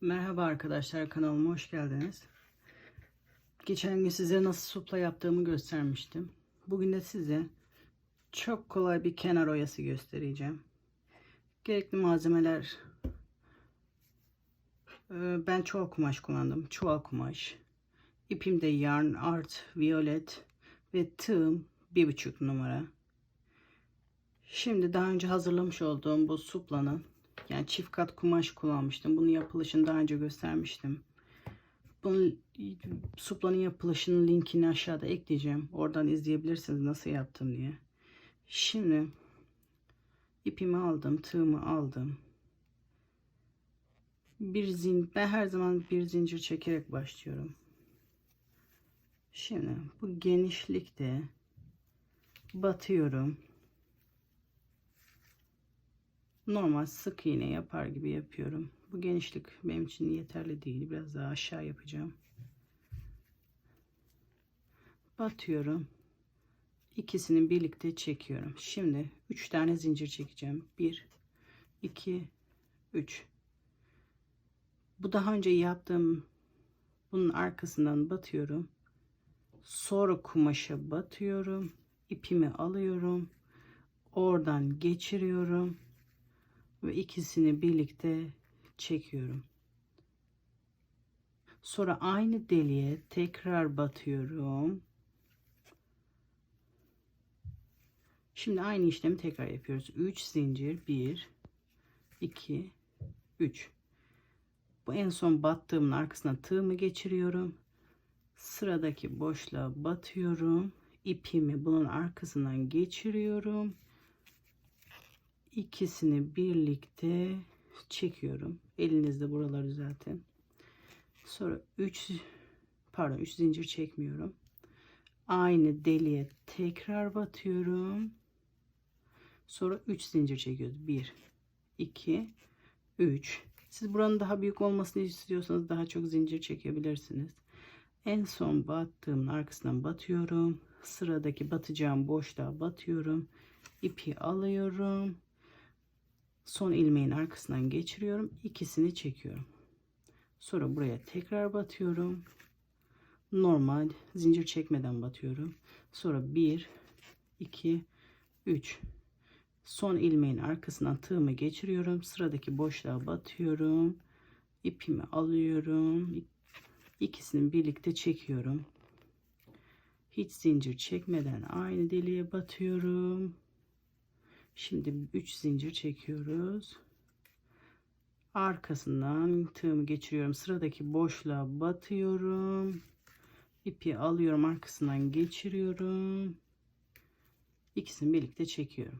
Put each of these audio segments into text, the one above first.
Merhaba arkadaşlar kanalıma hoş geldiniz. Geçen gün size nasıl supla yaptığımı göstermiştim. Bugün de size çok kolay bir kenar oyası göstereceğim. Gerekli malzemeler e, ben çoğal kumaş kullandım. Çuval kumaş. İpim de yarn, art, violet ve tığım bir buçuk numara. Şimdi daha önce hazırlamış olduğum bu suplanın yani çift kat kumaş kullanmıştım. Bunun yapılışını daha önce göstermiştim. Bunun suplanın yapılışının linkini aşağıda ekleyeceğim. Oradan izleyebilirsiniz nasıl yaptım diye. Şimdi ipimi aldım, tığımı aldım. Bir zin ben her zaman bir zincir çekerek başlıyorum. Şimdi bu genişlikte batıyorum normal sık iğne yapar gibi yapıyorum. Bu genişlik benim için yeterli değil. Biraz daha aşağı yapacağım. Batıyorum. İkisini birlikte çekiyorum. Şimdi 3 tane zincir çekeceğim. 1 2 3 Bu daha önce yaptığım bunun arkasından batıyorum. Sonra kumaşa batıyorum. ipimi alıyorum. Oradan geçiriyorum ve ikisini birlikte çekiyorum. Sonra aynı deliğe tekrar batıyorum. Şimdi aynı işlemi tekrar yapıyoruz. 3 zincir 1 2 3 Bu en son battığımın arkasına tığımı geçiriyorum. Sıradaki boşluğa batıyorum. İpimi bunun arkasından geçiriyorum ikisini birlikte çekiyorum. Elinizde buraları zaten. Sonra 3 pardon 3 zincir çekmiyorum. Aynı deliğe tekrar batıyorum. Sonra 3 zincir çekiyoruz. 1 2 3 Siz buranın daha büyük olmasını istiyorsanız daha çok zincir çekebilirsiniz. En son battığımın arkasından batıyorum. Sıradaki batacağım boşluğa batıyorum. İpi alıyorum son ilmeğin arkasından geçiriyorum. İkisini çekiyorum. Sonra buraya tekrar batıyorum. Normal zincir çekmeden batıyorum. Sonra 1 2 3 son ilmeğin arkasından tığımı geçiriyorum. Sıradaki boşluğa batıyorum. İpimi alıyorum. İkisini birlikte çekiyorum. Hiç zincir çekmeden aynı deliğe batıyorum Şimdi 3 zincir çekiyoruz. Arkasından tığımı geçiriyorum. Sıradaki boşluğa batıyorum. İpi alıyorum. Arkasından geçiriyorum. İkisini birlikte çekiyorum.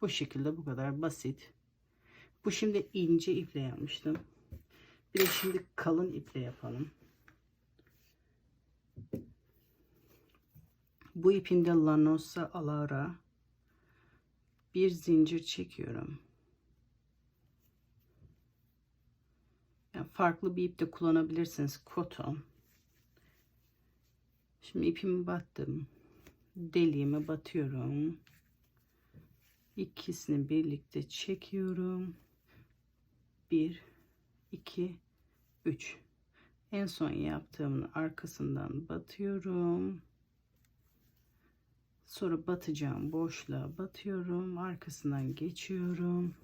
Bu şekilde bu kadar basit. Bu şimdi ince iple yapmıştım. Bir de şimdi kalın iple yapalım. Bu ipimde Lanosa Alara bir zincir çekiyorum. Yani farklı bir ip de kullanabilirsiniz. Koton. Şimdi ipimi battım. Deliğime batıyorum. İkisini birlikte çekiyorum. Bir, iki, üç. En son yaptığımın arkasından batıyorum. Sonra batacağım boşluğa batıyorum. Arkasından geçiyorum.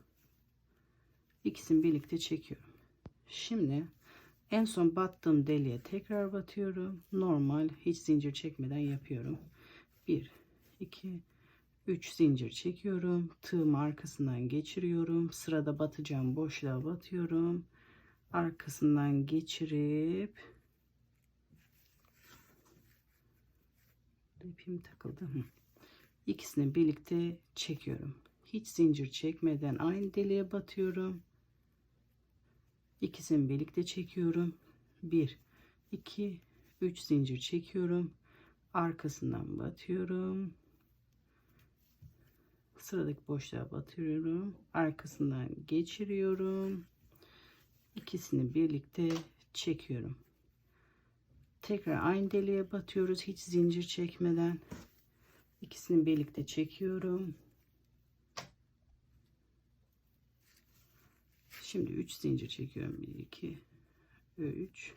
İkisini birlikte çekiyorum. Şimdi en son battığım deliğe tekrar batıyorum. Normal hiç zincir çekmeden yapıyorum. 1 2 3 zincir çekiyorum. Tığımı arkasından geçiriyorum. Sırada batacağım boşluğa batıyorum. Arkasından geçirip ipim takıldı. İkisini birlikte çekiyorum. Hiç zincir çekmeden aynı deliğe batıyorum. İkisini birlikte çekiyorum. 1 2 3 zincir çekiyorum. Arkasından batıyorum. Sıradaki boşluğa batıyorum. Arkasından geçiriyorum. İkisini birlikte çekiyorum. Tekrar aynı deliğe batıyoruz hiç zincir çekmeden. İkisini birlikte çekiyorum. Şimdi 3 zincir çekiyorum. 1 2 3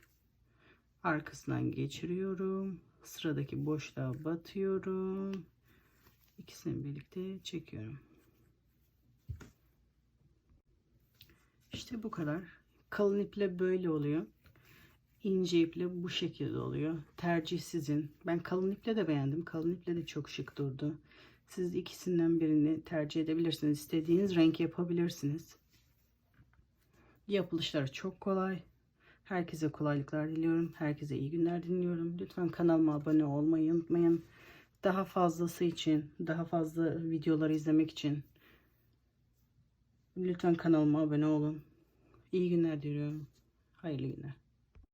arkasından geçiriyorum. Sıradaki boşluğa batıyorum. İkisini birlikte çekiyorum. İşte bu kadar. Kalın iple böyle oluyor. İnce iple bu şekilde oluyor. Tercih sizin. Ben kalın iple de beğendim. Kalın iple de çok şık durdu. Siz ikisinden birini tercih edebilirsiniz. İstediğiniz renk yapabilirsiniz. Yapılışları çok kolay. Herkese kolaylıklar diliyorum. Herkese iyi günler diliyorum. Lütfen kanalıma abone olmayı unutmayın. Daha fazlası için, daha fazla videoları izlemek için lütfen kanalıma abone olun. İyi günler diliyorum. Hayırlı günler.